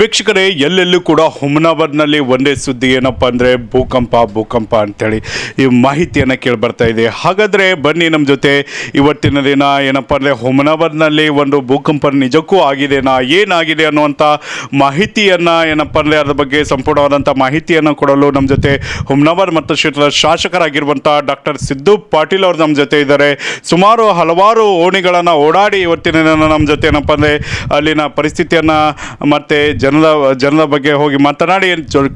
ವೀಕ್ಷಕರೇ, ಎಲ್ಲೆಲ್ಲೂ ಕೂಡ ಹುಮನಾಬಾದ್ನಲ್ಲಿ ಒಂದೇ ಸುದ್ದಿ ಏನಪ್ಪ ಅಂದರೆ ಭೂಕಂಪ ಭೂಕಂಪ ಅಂತೇಳಿ ಈ ಮಾಹಿತಿಯನ್ನು ಕೇಳಿಬರ್ತಾ ಇದೆ. ಹಾಗಾದರೆ ಬನ್ನಿ ನಮ್ಮ ಜೊತೆ ಇವತ್ತಿನ ದಿನ ಏನಪ್ಪ ಅಂದರೆ ಹುಮನಾಬಾದ್ನಲ್ಲಿ ಒಂದು ಭೂಕಂಪ ನಿಜಕ್ಕೂ ಆಗಿದೆನಾ ಏನಾಗಿದೆ ಅನ್ನುವಂಥ ಮಾಹಿತಿಯನ್ನು ಏನಪ್ಪ ಅಂದರೆ ಅದ್ರ ಬಗ್ಗೆ ಸಂಪೂರ್ಣವಾದಂಥ ಮಾಹಿತಿಯನ್ನು ಕೊಡಲು ನಮ್ಮ ಜೊತೆ ಹುಮನಾಬಾದ್ ಮತ್ತು ಕ್ಷೇತ್ರದ ಶಾಸಕರಾಗಿರುವಂಥ ಡಾಕ್ಟರ್ ಸಿದ್ದು ಪಾಟೀಲ್ ಅವರು ನಮ್ಮ ಜೊತೆ ಇದ್ದಾರೆ. ಸುಮಾರು ಹಲವಾರು ಓಣಿಗಳನ್ನು ಓಡಾಡಿ ಇವತ್ತಿನ ದಿನ ನಮ್ಮ ಜೊತೆ ಏನಪ್ಪ ಅಂದರೆ ಅಲ್ಲಿನ ಪರಿಸ್ಥಿತಿಯನ್ನು ಮತ್ತು ಜನರ ಜನರ ಬಗ್ಗೆ ಹೋಗಿ ಮಾತನಾಡಿ.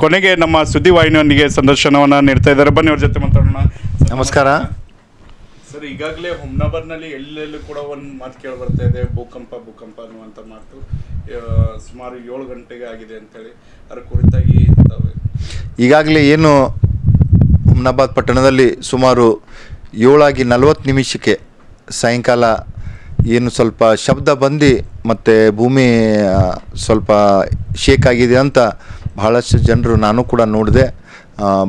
ಕೊನೆಗೆ ನಮ್ಮ ಸುದ್ದಿವಾಹಿನಿಯೊಂದಿಗೆ ಸಂದರ್ಶನವನ್ನು ನೀಡ್ತಾ ಇದ್ದಾರೆ. ಬನ್ನಿ ಅವ್ರ ಜೊತೆ ಮಾತಾಡೋಣ. ನಮಸ್ಕಾರ. ಸರ್ ಈಗಾಗಲೇ ಹುಮ್ನಾಬಾದ್ನಲ್ಲಿ ಎಲ್ಲೆಲ್ಲೂ ಕೂಡ ಒಂದು ಮಾತು ಕೇಳಿ ಬರ್ತಾ ಇದೆ. ಭೂಕಂಪ ಭೂಕಂಪ ಅನ್ನುವಂಥ ಮಾತು. ಸುಮಾರು ಏಳು ಗಂಟೆಗೆ ಆಗಿದೆ ಅಂತೇಳಿ. ಅದರ ಕುರಿತಾಗಿ ಈಗಾಗಲೇ ಏನು ಹುಮ್ನಾಬಾದ್ ಪಟ್ಟಣದಲ್ಲಿ ಸುಮಾರು ಏಳಾಗಿ ನಲವತ್ತು ನಿಮಿಷಕ್ಕೆ ಸಾಯಂಕಾಲ ಏನು ಸ್ವಲ್ಪ ಶಬ್ದ ಬಂದು ಮತ್ತು ಭೂಮಿ ಸ್ವಲ್ಪ ಶೇಕ್ ಆಗಿದೆ ಅಂತ ಬಹಳಷ್ಟು ಜನರು ನಾನು ಕೂಡ ನೋಡಿದೆ.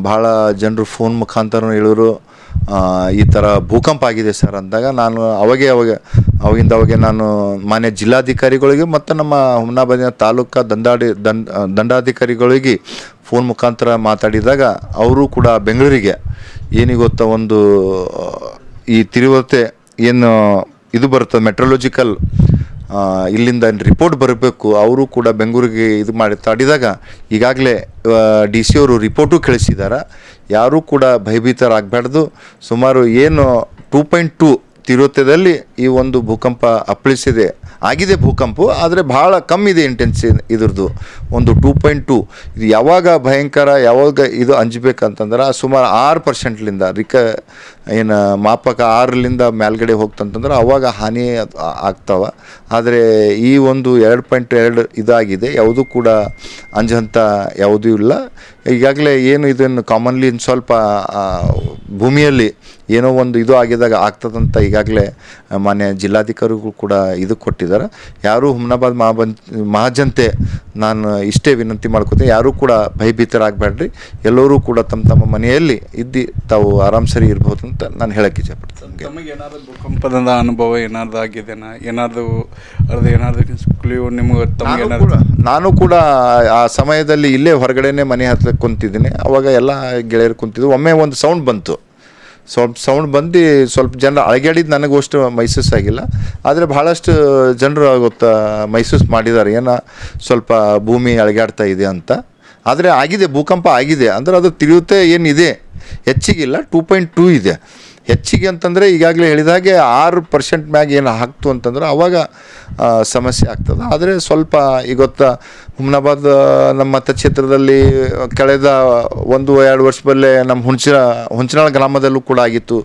ಭಾಳ ಜನರು ಫೋನ್ ಮುಖಾಂತರ ಹೇಳಿದ್ರು ಈ ಥರ ಭೂಕಂಪ ಆಗಿದೆ ಸರ್ ಅಂದಾಗ ನಾನು ಅವಾಗೆ, ಅವಾಗ, ಅವಾಗಿಂದ ಅವಾಗೆ ನಾನು ಮಾನ್ಯ ಜಿಲ್ಲಾಧಿಕಾರಿಗಳಿಗೆ ಮತ್ತು ನಮ್ಮ ಹುಮ್ನಾಬಾದಿನ ತಾಲೂಕು ದಂಡಾಡಿ, ದಂಡ ದಂಡಾಧಿಕಾರಿಗಳಿಗೆ ಫೋನ್ ಮುಖಾಂತರ ಮಾತಾಡಿದಾಗ ಅವರು ಕೂಡ ಬೆಂಗಳೂರಿಗೆ ಏನಿಗೆ ಗೊತ್ತಾ ಒಂದು ಈ ತಿರುವತೆ ಏನು ಇದು ಬರುತ್ತೆ ಮೆಟ್ರೊಲಜಿಕಲ್ ಇಲ್ಲಿಂದ ರಿಪೋರ್ಟ್ ಬರಬೇಕು, ಅವರು ಕೂಡ ಬೆಂಗಳೂರಿಗೆ ಇದು ಮಾಡಿ ತಾಡಿದಾಗ ಈಗಾಗಲೇ ಡಿ ಸಿ ಅವರು ರಿಪೋರ್ಟು ಕಳಿಸಿದ್ದಾರೆ ಯಾರೂ ಕೂಡ ಭಯಭೀತರಾಗಬಾರ್ದು. ಸುಮಾರು ಏನು ಟೂ ಪಾಯಿಂಟ್ ಟೂ ತಿರುತ್ತದಲ್ಲಿ ಈ ಒಂದು ಭೂಕಂಪ ಅಪ್ಪಳಿಸಿದೆ. ಆಗಿದೆ ಭೂಕಂಪ, ಆದರೆ ಭಾಳ ಕಮ್ಮಿ ಇದೆ ಇಂಟೆನ್ಸಿ ಇದ್ರದ್ದು. ಒಂದು ಟೂ ಪಾಯಿಂಟ್ ಟೂ ಇದು ಯಾವಾಗ ಭಯಂಕರ, ಯಾವಾಗ ಇದು ಅಂಜಬೇಕಂತಂದ್ರೆ ಸುಮಾರು ಆರು ಪರ್ಸೆಂಟ್ಲಿಂದ ರಿಕ, ಏನು, ಮಾಪಕ ಆರರಿಂದ ಮೇಲ್ಗಡೆ ಹೋಗ್ತಂತಂದ್ರೆ ಅವಾಗ ಹಾನಿ ಆಗ್ತಾವ. ಆದರೆ ಈ ಒಂದು ಎರಡು ಪಾಯಿಂಟ್ ಎರಡು ಇದಾಗಿದೆ. ಯಾವುದೂ ಕೂಡ ಅಂಜಂತ ಯಾವುದೂ ಇಲ್ಲ. ಈಗಾಗಲೇ ಏನು ಇದನ್ನು ಕಾಮನ್ಲಿ ಇನ್ನು ಸ್ವಲ್ಪ ಭೂಮಿಯಲ್ಲಿ ಏನೋ ಒಂದು ಇದು ಆಗಿದಾಗ ಆಗ್ತದಂತ ಈಗಾಗಲೇ ಮಾನ್ಯ ಜಿಲ್ಲಾಧಿಕಾರಿಗಳು ಕೂಡ ಇದು ಕೊಟ್ಟಿದ್ದಾರೆ. ಯಾರೂ ಹುಮ್ನಾಬಾದ್ ಮಹಾಬನ್ ಮಹಾಜನತೆ ನಾನು ಇಷ್ಟೇ ವಿನಂತಿ ಮಾಡ್ಕೋತೀನಿ ಯಾರೂ ಕೂಡ ಭಯಭೀತರಾಗಬೇಡ್ರಿ. ಎಲ್ಲರೂ ಕೂಡ ತಮ್ಮ ತಮ್ಮ ಮನೆಯಲ್ಲಿ ಇದ್ದು ತಾವು ಆರಾಮ್ ಸರಿ ಇರ್ಬೋದು ಅಂತ ನಾನು ಹೇಳಕ್ಕೆ ಇಷ್ಟಪಡ್ತೀನಿ ನಮಗೆ ಏನಾದರೂ ಭೂಕಂಪದ ಅನುಭವ ಏನಾದ್ರು ಆಗಿದೆನಾ? ಏನಾದರೂ ಅದು ಏನಾದರೂ ನಿಮಗೆ ನಾನು ಕೂಡ ನಾನು ಕೂಡ ಆ ಸಮಯದಲ್ಲಿ ಇಲ್ಲೇ ಹೊರಗಡೆನೇ ಮನೆ ಹತ್ರ ಕುಂತಿದ್ದೀನಿ. ಅವಾಗ ಎಲ್ಲ ಗೆಳೆಯರು ಕುಂತಿದ್ದು ಒಮ್ಮೆ ಒಂದು ಸೌಂಡ್ ಬಂತು. ಸ್ವಲ್ಪ ಸೌಂಡ್ ಬಂದು ಸ್ವಲ್ಪ ಜನ ಅಳಗ್ಯಾಡಿದ್ದು ನನಗೂ ಅಷ್ಟು ಮೈಸೂಸ್ ಆಗಿಲ್ಲ. ಆದರೆ ಭಾಳಷ್ಟು ಜನರು ಗೊತ್ತಾ ಮೈಸೂಸ್ ಮಾಡಿದ್ದಾರೆ. ಏನೋ ಸ್ವಲ್ಪ ಭೂಮಿ ಅಳಗ್ಯಾಡ್ತಾ ಇದೆ ಅಂತ. ಆದರೆ ಆಗಿದೆ, ಭೂಕಂಪ ಆಗಿದೆ. ಅಂದರೆ ಅದು ತಿಳಿಯುತ್ತೆ ಏನಿದೆ? ಹೆಚ್ಚಿಗಿಲ್ಲ ಟೂ ಪಾಯಿಂಟ್ ಟೂ ಇದೆ. ಹೆಚ್ಚಿಗೆ ಅಂತಂದರೆ ಈಗಾಗಲೇ ಹೇಳಿದ ಹಾಗೆ ಆರು ಪರ್ಸೆಂಟ್ ಮ್ಯಾಗ ಏನು ಹಾಕ್ತು ಅಂತಂದ್ರೆ ಅವಾಗ ಸಮಸ್ಯೆ ಆಗ್ತದೆ. ಆದರೆ ಸ್ವಲ್ಪ ಈಗ ಗೊತ್ತಾ, ಹುಮ್ನಾಬಾದ್ ನಮ್ಮ ಮತಕ್ಷೇತ್ರದಲ್ಲಿ ಕಳೆದ ಒಂದು ಎರಡು ವರ್ಷದಲ್ಲೇ ನಮ್ಮ ಹುಣಚಿನ ಹುಂಚನಾಳ ಗ್ರಾಮದಲ್ಲೂ ಕೂಡ ಆಗಿತ್ತು.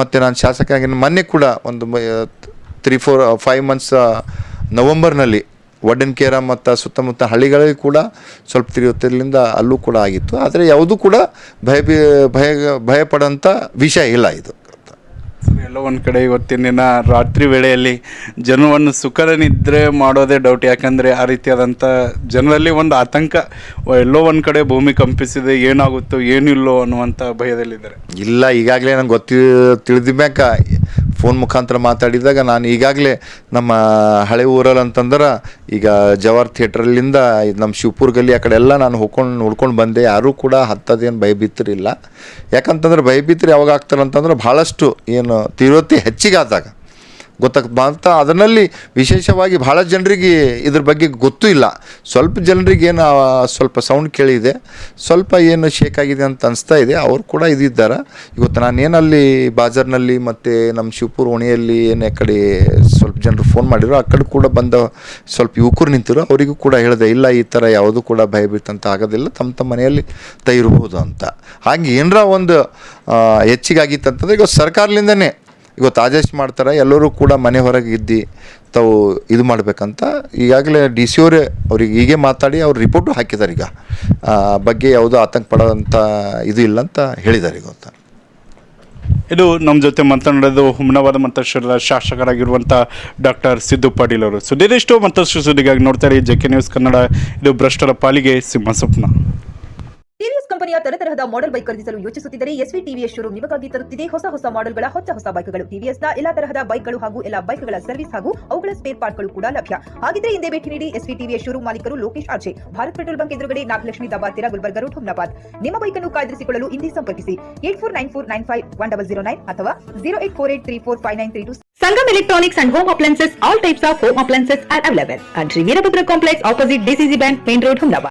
ಮತ್ತು ನಾನು ಶಾಸಕ ಮೊನ್ನೆ ಕೂಡ ಒಂದು ತ್ರೀ ಫೋರ್ ಫೈವ್ ಮಂತ್ಸ್ ನವಂಬರ್ನಲ್ಲಿ ವಡ್ಡನ್ಕೇರ ಮತ್ತು ಸುತ್ತಮುತ್ತ ಹಳ್ಳಿಗಳಲ್ಲಿ ಕೂಡ ಸ್ವಲ್ಪ ತಿರುಗುತ್ತಿರಲಿಂದ ಅಲ್ಲೂ ಕೂಡ ಆಗಿತ್ತು. ಆದರೆ ಯಾವುದೂ ಕೂಡ ಭಯ ಭಯ ಭಯಪಡೋಂಥ ವಿಷಯ ಇಲ್ಲ ಇದು. ಎಲ್ಲೋ ಒಂದು ಕಡೆ ಇವತ್ತಿನ ದಿನ ರಾತ್ರಿ ವೇಳೆಯಲ್ಲಿ ಜನವನ್ನು ಸುಖದ ನಿದ್ರೆ ಮಾಡೋದೇ ಡೌಟ್ ಯಾಕಂದರೆ ಆ ರೀತಿಯಾದಂಥ ಜನರಲ್ಲಿ ಒಂದು ಆತಂಕ, ಎಲ್ಲೋ ಒಂದು ಕಡೆ ಭೂಮಿ ಕಂಪಿಸಿದೆ, ಏನಾಗುತ್ತೋ, ಏನಿಲ್ಲೋ ಅನ್ನುವಂಥ ಭಯದಲ್ಲಿದ್ದಾರೆ. ಇಲ್ಲ, ಈಗಾಗಲೇ ನಂಗೆ ಗೊತ್ತಿ ತಿಳಿದ ಮ್ಯಾಕ ಫೋನ್ ಮುಖಾಂತರ ಮಾತಾಡಿದಾಗ ನಾನು ಈಗಾಗಲೇ ನಮ್ಮ ಹಳೆ ಊರಲ್ಲಿ ಅಂತಂದ್ರೆ ಈಗ ಜವಾರ್ ಥಿಯೇಟ್ರಲ್ಲಿಂದ ನಮ್ಮ ಶಿವಪುರ ಗಲ್ಲಿ ಆ ಕಡೆ ನಾನು ಹೋಗ್ಕೊಂಡು ನೋಡ್ಕೊಂಡು ಬಂದೆ. ಯಾರೂ ಕೂಡ ಹತ್ತದೇನು ಭಯಭೀತರಿಲ್ಲ. ಯಾಕಂತಂದ್ರೆ ಭಯಭೀತರು ಯಾವಾಗ ಆಗ್ತಾರೆ ಅಂತಂದ್ರೆ ಭಾಳಷ್ಟು ಏನು ತೀವ್ರತೆ ಹೆಚ್ಚಿಗೆ ಆದಾಗ. ಗೊತ್ತಾಗ ಅಂತ ಅದರಲ್ಲಿ ವಿಶೇಷವಾಗಿ ಭಾಳ ಜನರಿಗೆ ಇದ್ರ ಬಗ್ಗೆ ಗೊತ್ತು ಇಲ್ಲ. ಸ್ವಲ್ಪ ಜನರಿಗೆ ಏನು ಸ್ವಲ್ಪ ಸೌಂಡ್ ಕೇಳಿದೆ. ಸ್ವಲ್ಪ ಏನು ಶೇಕ್ ಆಗಿದೆ ಅಂತ ಅನಿಸ್ತಾ ಇದೆ. ಅವರು ಕೂಡ ಇದಿದ್ದಾರೆ. ಇವತ್ತು ನಾನೇನಲ್ಲಿ ಬಾಜಾರ್ನಲ್ಲಿ ಮತ್ತು ನಮ್ಮ ಶಿವಪುರ ಓಣಿಯಲ್ಲಿ ಏನು ಆ ಕಡೆ ಸ್ವಲ್ಪ ಜನರು ಫೋನ್ ಮಾಡಿದ್ರು, ಆ ಕಡೆ ಕೂಡ ಬಂದ ಸ್ವಲ್ಪ ಯುವಕರು ನಿಂತಿರು ಅವರಿಗೂ ಕೂಡ ಹೇಳಿದೆ, ಇಲ್ಲ ಈ ಥರ ಯಾವುದೂ ಕೂಡ ಭಯ ಬೀಳ್ತಂತ ಆಗೋದಿಲ್ಲ. ತಮ್ಮ ತಮ್ಮ ಮನೆಯಲ್ಲಿ ತೈರಬಹುದು ಅಂತ. ಹಾಗೆ ಏನರ ಒಂದು ಹೆಚ್ಚಿಗಾಗಿತ್ತಂತಂದ್ರೆ ಈಗ ಸರ್ಕಾರದಿಂದನೇ ಇವತ್ತು ಆದೇಶ ಮಾಡ್ತಾರೆ, ಎಲ್ಲರೂ ಕೂಡ ಮನೆ ಹೊರಗೆ ಇದ್ದು ತಾವು ಇದು ಮಾಡಬೇಕಂತ ಈಗಾಗಲೇ ಡಿ ಸಿ ಅವರೇ ಅವ್ರಿಗೆ ಹೀಗೆ ಮಾತಾಡಿ ಅವ್ರು ರಿಪೋರ್ಟು ಹಾಕಿದ್ದಾರೆ ಈಗ. ಬಗ್ಗೆ ಯಾವುದೋ ಆತಂಕ ಪಡೋಂಥ ಇದು ಇಲ್ಲ ಅಂತ ಹೇಳಿದ್ದಾರೆ ಈಗ ಅಂತ. ಇದು ನಮ್ಮ ಜೊತೆ ಮಾತನಾಡೋದು ಹುಮ್ಮನವಾದ ಮತಕ್ಷೇತ್ರದ ಶಾಸಕರಾಗಿರುವಂಥ ಡಾಕ್ಟರ್ ಸಿದ್ದು ಪಾಟೀಲ್ ಅವರು. ಸುದ್ದಿದಿಷ್ಟು ಮತ್ತಷ್ಟು ಸುದ್ದಿಗಾಗಿ ನೋಡ್ತಾರೆ ಜೆ ಕೆ ನ್ಯೂಸ್ ಕನ್ನಡ. ಇದು ಭ್ರಷ್ಟರ ಪಾಲಿಗೆ ಸಿಂಹ ಸ್ವಪ್ನ ಟಿವಿಎಸ್ ಕಂಪನಿ ಶ್ರೇಣಿಯ ತರತರಹದ ಮಾಡೆಲ್ ಬೈಕ್ ಖರೀದಿಸಲು ಯೋಚಿಸುತ್ತಿದ್ದರೆ ಎಸ್ವಿ ಟಿವಿಎಸ್ ಶೋರೂಮ್ ನಿಮಗಾಗಿ ತರುತ್ತಿದೆ. ಹೊಸ ಹೊಸ ಮಾಡೆಲ್ಗಳ ಹೊಸ ಹೊಸ ಬೈಕ್ಗಳು ಟಿವಿಎಸ್ನ ಎಲ್ಲಾ ತರಹದ ಬೈಕ್ಗಳು ಹಾಗೂ ಎಲ್ಲಾ ಬೈಕ್ಗಳ ಸರ್ವಿಸ್ ಹಾಗೂ ಅವುಗಳ ಸ್ಪೇರ್ ಪಾರ್ಟ್ಗಳು ಕೂಡ ಲಭ್ಯ. ಹಾಗಿದ್ರೆ ಹಿಂದೆ ಭೇಟಿ ನೀಡಿ ಎಸ್ವಿ ಟಿವಿಎಸ್ ಶೋರೂಮ್ ಮಾಲೀಕರು Lokesh RJ Bharat petrol bunk ಎದುರುಗಡೆ ನಾಗಲಕ್ಷ್ಮಿ ದಬಾತಿರ ಗುಲ್ಬರ್ಗ ರೋಡ್ ಹುಮ್ನಾಬಾದ್. ನಿಮ್ಮ ಬೈಕ್ ಅನ್ನು ಕಾಯ್ದಿರಿಸಿಕೊಳ್ಳಲು ಇಂದೇ ಸಂಪರ್ಕಿಸಿ. Eight four nine four nine five one double zero nine ಅಥವಾ zero eight four eight three four five nine three two Sangam Electronics and Home Appliances, all types of home appliances are available. At Veerabhadra Complex opposite DCC bank main road Humdabad.